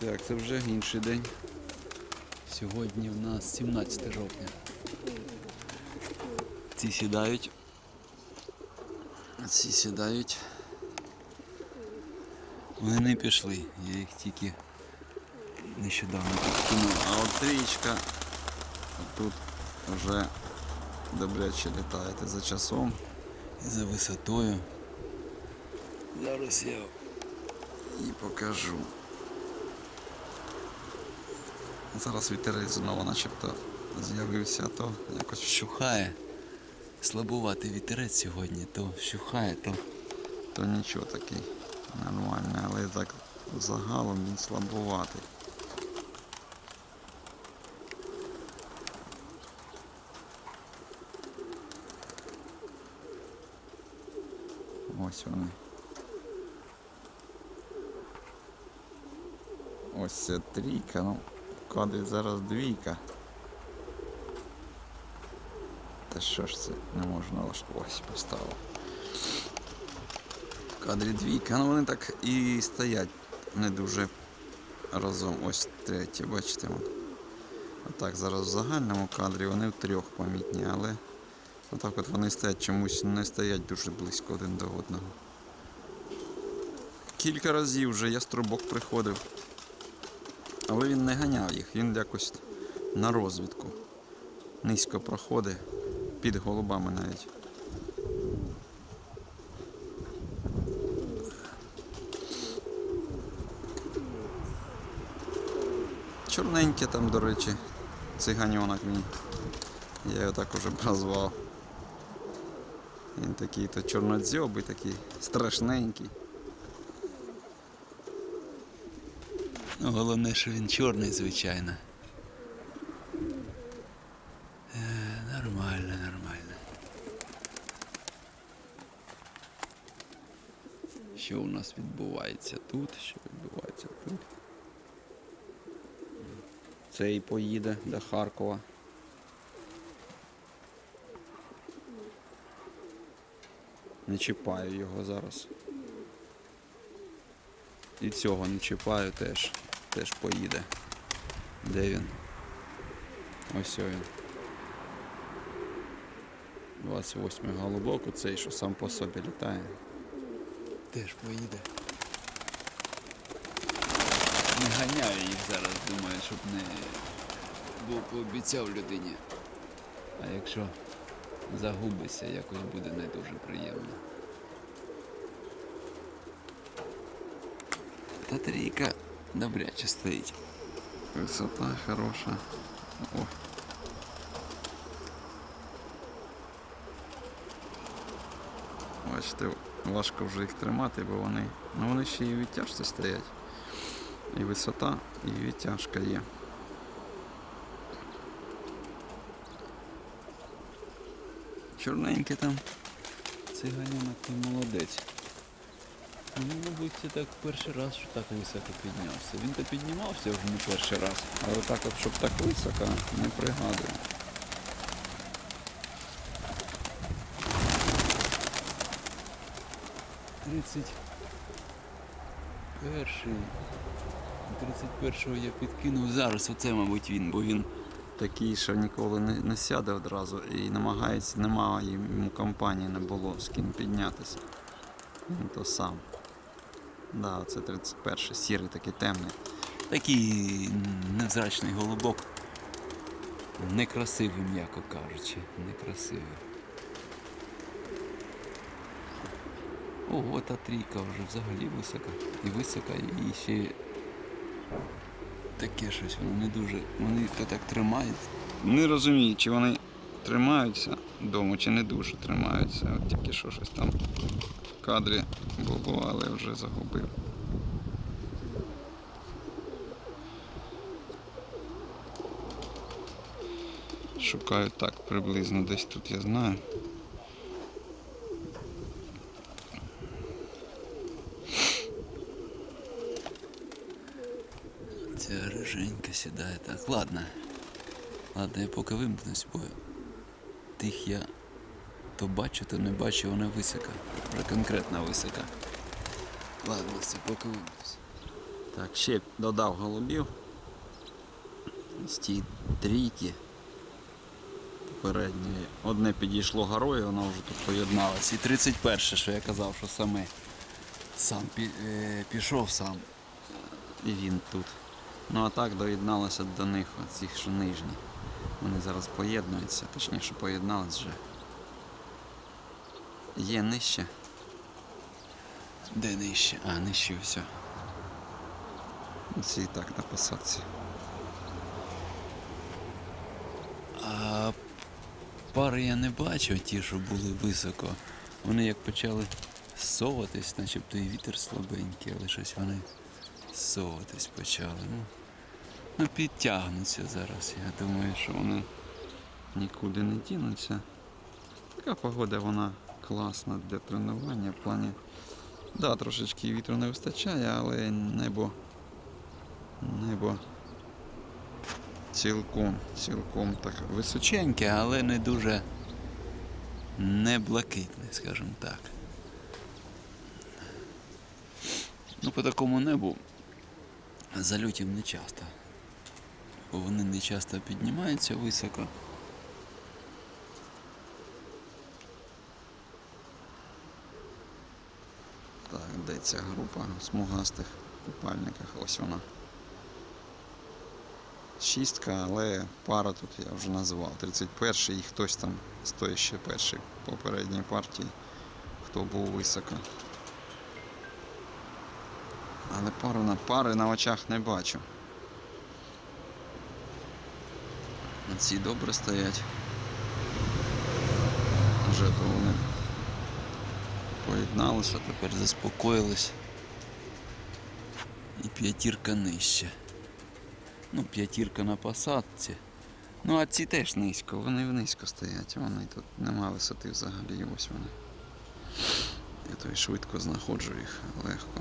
Так, це вже інший день. Сьогодні в нас 17 жовтня. Ці сідають. Ці сідають. Вони не пішли, я їх тільки нещодавно підкинув. А от трієчка тут вже добряче літаєте за часом і за висотою. Зараз я і покажу. Зараз вітерець знову начебто з'явився, то якось вщухає. Слабуватий вітерець сьогодні, то вщухає, то, то нічого такий нормальний, але так загалом він слабуватий. Ось вони. Ось це трійка, ну, кадрі зараз двійка. Та що ж це не можна ось поставив. В кадрі двійка, ну вони так і стоять не дуже разом. Ось третє, бачите. От. Отак зараз в загальному кадрі вони в трьох помітні, але отак от вони стоять чомусь не стоять дуже близько один до одного. Кілька разів вже яструбок приходив. Але він не ганяв їх, він якось на розвідку. Низько проходить, під голубами навіть. Чорненьке там, до речі, циганьонок мій. Я його так уже прозвав. Він такий то чорнодзьобий, такий страшненький. Ну, головне, що він чорний, звичайно. Е, нормально, нормально. Що у нас відбувається тут? Що відбувається тут? Цей поїде до Харкова. Не чіпаю його зараз. І цього не чіпаю теж. Теж поїде. Де він? Ось він. 28 голубок, оцей, що сам по собі літає. Теж поїде. Не ганяю їх зараз, думаю, щоб не бо пообіцяв людині. А якщо загубиться, якось буде не дуже приємно. Та трійка добряче стоїть. Висота хороша. О. Бачите, важко вже їх тримати, бо вони. Ну вони ще і в відтяжці стоять. І висота, і відтяжка є. Чорненький там. Циганянок ти молодець. Ну, мабуть, це так перший раз, що так високо піднявся. Він то піднімався вже не перший раз, але так от, щоб так високо, не пригадую. Тридцять перший. 31-го я підкинув зараз, оце, мабуть, він, бо він такий, що ніколи не, не сяде одразу і намагається, немає йому компанії не було з ким піднятися. Він то сам. Да, це 31 сірий такий темний. Такий невзрачний голубок. Некрасивий, м'яко кажучи. Некрасивий. Ого, та трійка вже взагалі висока. І висока, і ще таке щось, воно не дуже. Вони то так тримають. Не розумію, чи вони тримаються вдома, чи не дуже тримаються. От тільки що щось там в кадрі було, але вже загубив. Шукаю так приблизно десь тут я знаю. Ця риженька сідає так. Ладно. Ладно, я поки вимкнусь, бо тих я то бачу, то не бачу, вона висока. Вже конкретно висока. Ладно, це поки. Так, ще додав голубів. З ті трійки попередньої. Одне підійшло горою, воно вже тут поєдналось. І 31, що я казав, що саме сам е, пішов сам. І він тут. Ну а так доєдналося до них, оці що нижні. Вони зараз поєднуються, точніше поєднались вже. Є нижче. Де нижче? А, нижче все. Ці і так на посадці. А пари я не бачив, ті, що були високо. Вони як почали соватись, начебто і вітер слабенький, але щось вони соватись почали. Ну, ну підтягнуться зараз. Я думаю, що вони нікуди не дінуться. Така погода вона класна для тренування в плані. Да, трошечки вітру не вистачає, але небо. Небо цілком, цілком так височеньке, але не дуже не блакитне, скажімо так. Ну, по такому небу зальотів не часто. Вони не часто піднімаються високо. Так, де ця група в смугастих купальниках? Ось вона. Шістка, але пара тут я вже назвав. 31 і хтось там стоїть ще перший попередній партії, хто був високо. Але пару на пари на очах не бачу. Ці добре стоять. Вже то вони поєдналися, тепер заспокоїлись. І п'ятірка нижче. Ну, п'ятірка на посадці. Ну, а ці теж низько, вони низько стоять, вони тут нема висоти взагалі, ось вони. Я то й швидко знаходжу їх легко.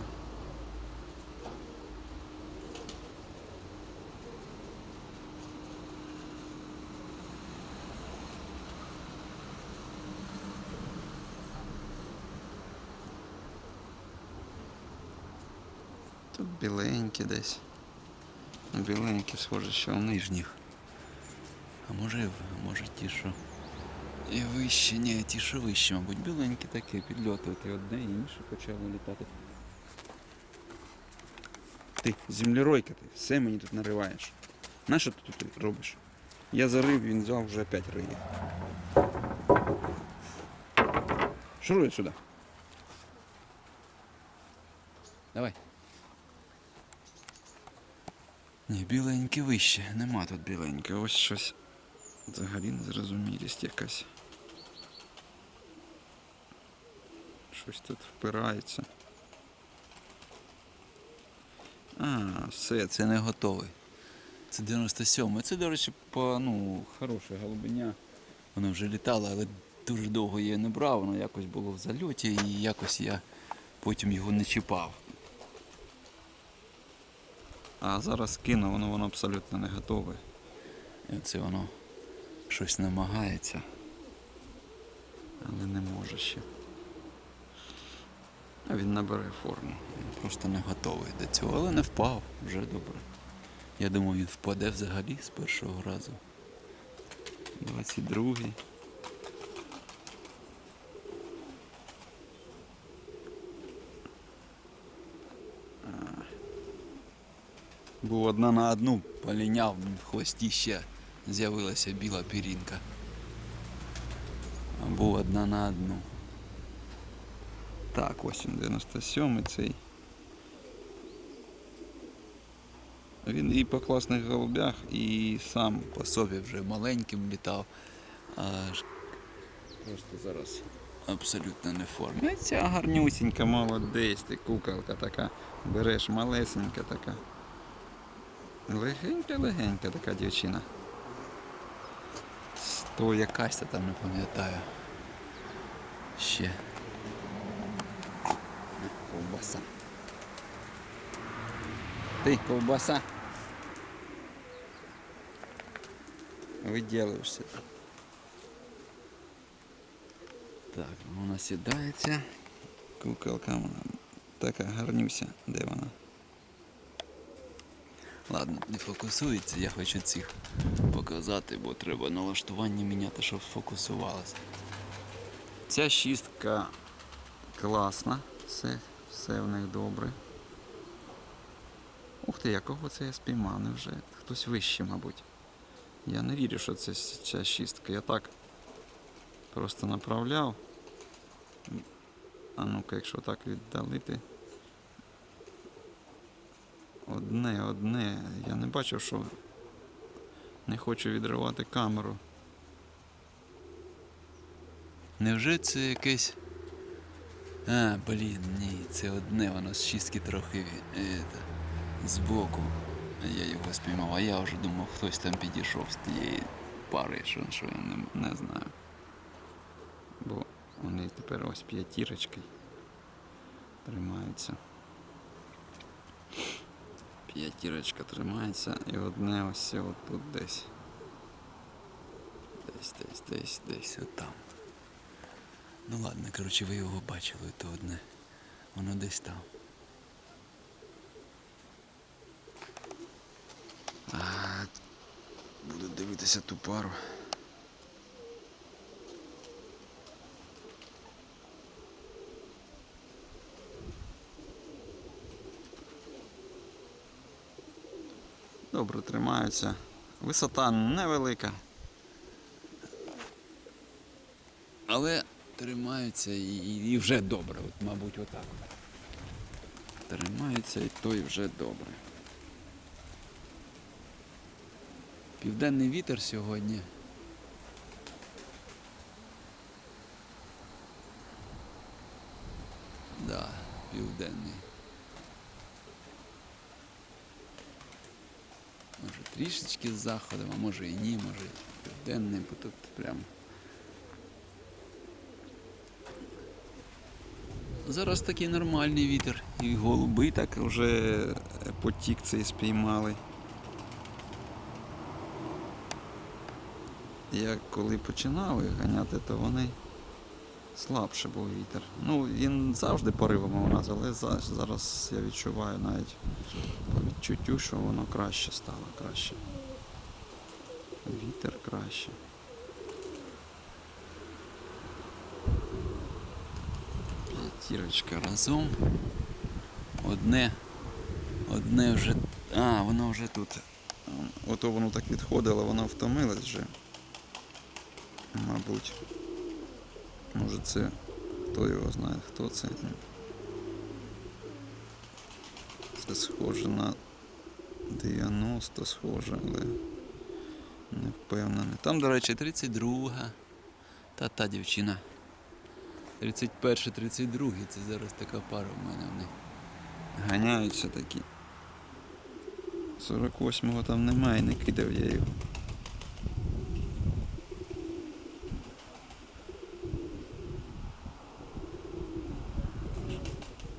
Біленькі десь. Ну, Біленькі, схоже, що в нижніх. А може, може ті, що. І вище, ні, ті, що вище, мабуть, біленькі такі підльотувати одне і інше почали літати. Ти, землеройка ти, все мені тут нариваєш. На що ти тут робиш? Я зарив, він взяв вже опять риє. Шуруй сюди. Давай. Ні, біленьке вище, нема тут біленьке. Ось щось взагалі незрозумілість якась. Щось тут впирається. А, все, це не готовий. Це 97 Це, до речі, по, ну, хороша голубиня. Вона вже літала, але дуже довго її не брав, воно якось було в зальоті і якось я потім його не чіпав. А зараз кину, воно, воно абсолютно не готове. І оце воно щось намагається. Але не може ще. А він набере форму. Він просто не готовий до цього, але не впав, вже добре. Я думав, він впаде взагалі з першого разу. 22-й. Був одна на одну, поліняв, в хвості ще з'явилася біла пірінка. А був одна на одну. Так, ось він 97 цей. Він і по класних голубях, і сам по собі вже маленьким літав. А просто зараз абсолютно не в формі. Ну, ця гарнюсінька, молодець, ти куколка така. Береш малесенька така. Легенька-легенька така дівчина. То якась там не пам'ятаю. Ще. Ковбаса. Ти ковбаса. Виділишся. Так, вона сідається. Куколка вона така гарнюся. Де вона? Ладно, не фокусується, я хочу цих показати, бо треба налаштування міняти, щоб фокусувалося. Ця шістка класна, все, все в них добре. Ух ти, якого це я спіймав, невже? Хтось вище, мабуть. Я не вірю, що це ця шістка. Я так просто направляв. А ну-ка, якщо так віддалити. Одне, одне. Я не бачив, що не хочу відривати камеру. Невже це якесь. А, блін, ні, це одне, воно з шістки трохи ві- е, збоку. Я його спіймав, а я вже думав, хтось там підійшов з тієї пари, що, що я не, не знаю. Бо вони тепер ось п'ятірочки тримаються. П'ятірочка тримається і одне ось отут десь. Десь, десь, десь, десь отам. Ну ладно, коротше, ви його бачили, то одне. Воно десь там. А, буду дивитися ту пару. Добре тримаються. Висота невелика. Але тримаються і, і, вже добре. От, мабуть, отак. Тримаються і то і вже добре. Південний вітер сьогодні. Да, південний. Може трішечки з заходом, а може і ні, може і південний, бо тут прям. Зараз такий нормальний вітер. І голуби так вже потік цей спіймали. Я коли починав їх ганяти, то вони слабше був вітер. Ну, він завжди поривами у нас, але зараз я відчуваю навіть по відчуттю, що воно краще стало, краще. Вітер краще. П'ятірочка разом. Одне. Одне вже. А, воно вже тут. Ото воно так відходило, воно втомилось вже. Мабуть. Може це. Хто його знає, хто це. Це схоже на 90 схоже, але не впевнений. Там, до речі, 32. Та та дівчина. 31, 32, це зараз така пара в мене вони. Ганяються такі. 48-го там немає, не кидав я його.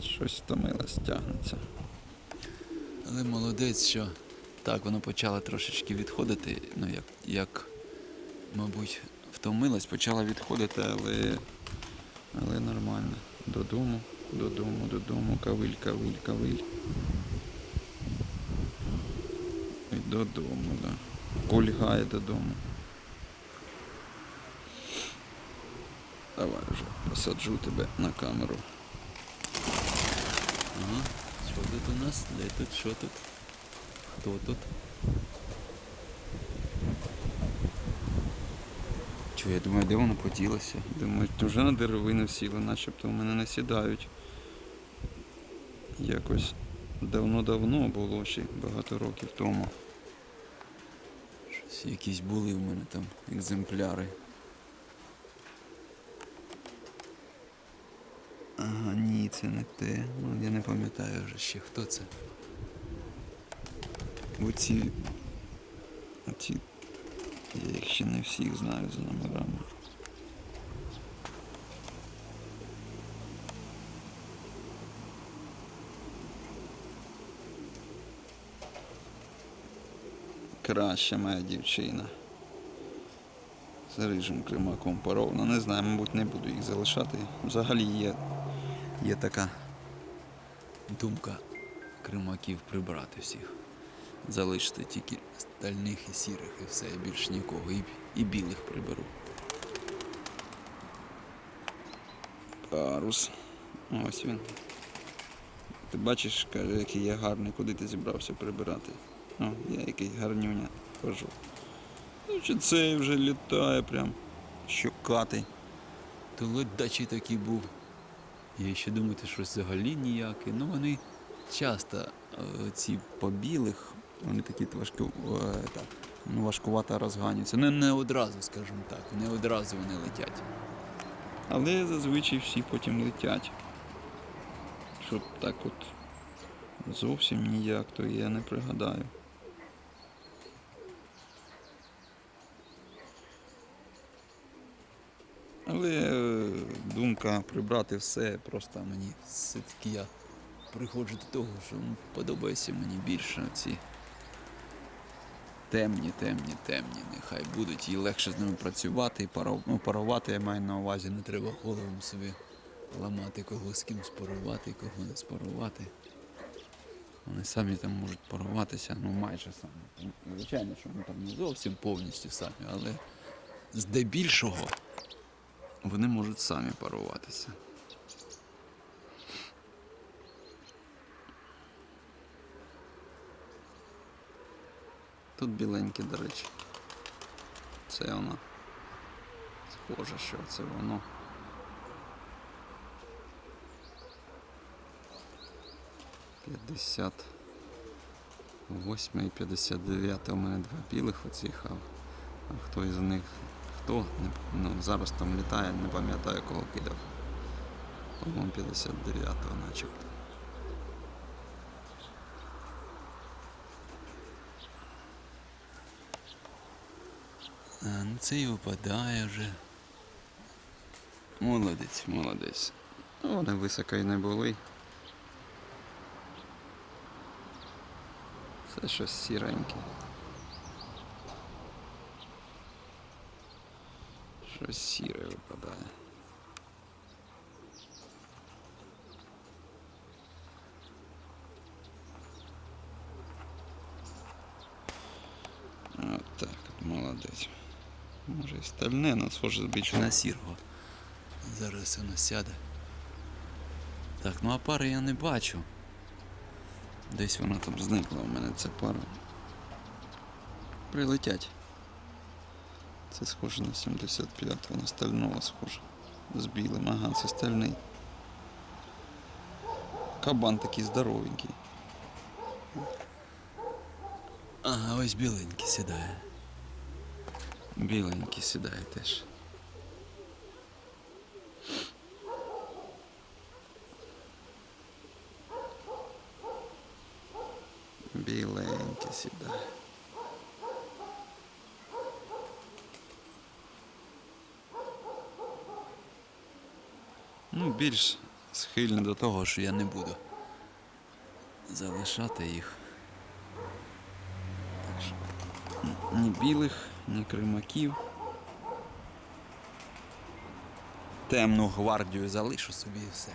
Щось втомилось, тягнеться. Але молодець, що так, воно почало трошечки відходити. Ну, як, як мабуть, втомилась, почала відходити, але, але нормально. Додому, додому, додому, кавиль, кавиль, кавиль. І додому, да. Кульгає додому. Давай вже посаджу тебе на камеру. Ага. Що тут у нас? Де тут? Що тут? Хто тут? Чого, я думаю, де воно поділося? Думаю, вже на деревину сіли, начебто в мене не сідають. Якось давно-давно було ще багато років тому. Щось якісь були в мене там екземпляри. Ага, ні, це не те. Ну, я не пам'ятаю вже ще хто це. Оці. Оці. Я їх ще не всіх знаю за номерами. Краща моя дівчина. З рижим кримаком поровну. Не знаю, мабуть, не буду їх залишати. Взагалі є, є така думка кримаків прибрати всіх. залишити тільки стальних і сірих, і все, і більш нікого. І, і білих приберу. Парус. Ось він. Ти бачиш, каже, який я гарний, куди ти зібрався прибирати. О, я якийсь гарнюня хожу. Ну, чи цей вже літає прям щокатий. То ледачий такий був. Я ще думати, що взагалі ніякий. Ну вони часто е, ці по білих, вони такі важко, е, так, ну, важкувато розганюються. Не, не одразу, скажімо так, не одразу вони летять. Але зазвичай всі потім летять. Щоб так от зовсім ніяк, то я не пригадаю. Але е, думка прибрати все, просто мені все-таки я приходжу до того, що ну, подобається мені більше ці темні, темні, темні. Нехай будуть і легше з ними працювати, і паров... ну, парувати я маю на увазі, не треба голову собі ламати, кого з ким спарувати, кого не спарувати. Вони самі там можуть паруватися, ну майже самі. Звичайно, що вони там не зовсім повністю самі, але здебільшого вони можуть самі паруватися. Тут біленьке, до речі. Це воно. Схоже, що це воно. П'ятдесят восьме і 59 у мене два білих оцих, а, а хто із них хто ну, зараз там літає, не пам'ятаю кого кидав. По-моєму 59-го начебто. Ну це і випадає вже. Молодець, молодець. Ну, вони високо і не були. Це щось сіреньке. Щось сіре випадає. От так, молодець. Може і стальне, але схоже більше на сірого. Зараз воно сяде. Так, ну а пари я не бачу. Десь вона там зникла у мене ця пара. Прилетять. Це схоже на 75 на стального схоже. З білим. Ага, це стальний. Кабан такий здоровенький. Ага, ось біленький сідає. Біленький сідає теж. Біленький сідає. Ну, більш схильний до того, що я не буду залишати їх. Так що ні білих, ні кримаків. Темну гвардію залишу собі і все.